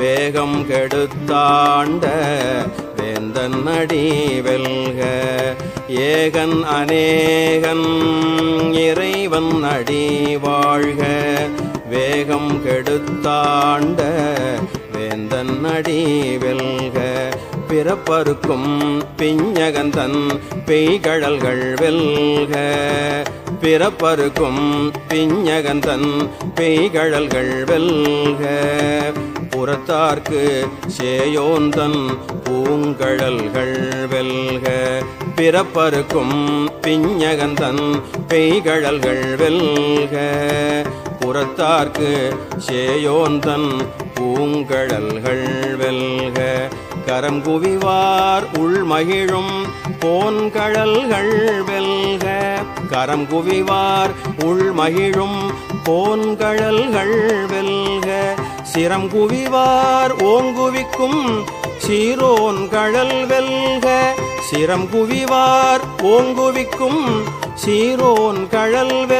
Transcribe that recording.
வேகம் கெடுத்தாண்ட வேந்தன் அடி வெல்க. ஏகன் அநேகன் இறைவன் அடி வாழ்க. வேகம் கெடுத்தாண்ட வேந்தன் அடி வெல்க. பிறப்பருக்கும் பிஞ்சகந்தன் பெய்கழல்கள் வெல்க. பிறப்பருக்கும் பிஞ்சகந்தன் பெய்கழல்கள் வெல்க. புறத்தார்க்கு சேயோந்தன் பூங்கழல்கள் வெல்க. பிறப்பருக்கும் பிஞ்சகந்தன் பெய்கழல்கள் வெல்க. புறத்தார்க்கு சேயோந்தன் பூங்கழல்கள் வெல்க. கரம் குவிவார் உள்மகிழும் போன்கழல்கள் வெல்க. கரம் குவிவார் உள்மகிழும் போன்கழல்கள் வெல்க. சிரம் குவிவார் ஓங்குவிக்கும் சீரோன் கழல் வெல்க. சிரம் குவிவார் ஓங்குவிக்கும் சீரோன் கழல் வெல்க.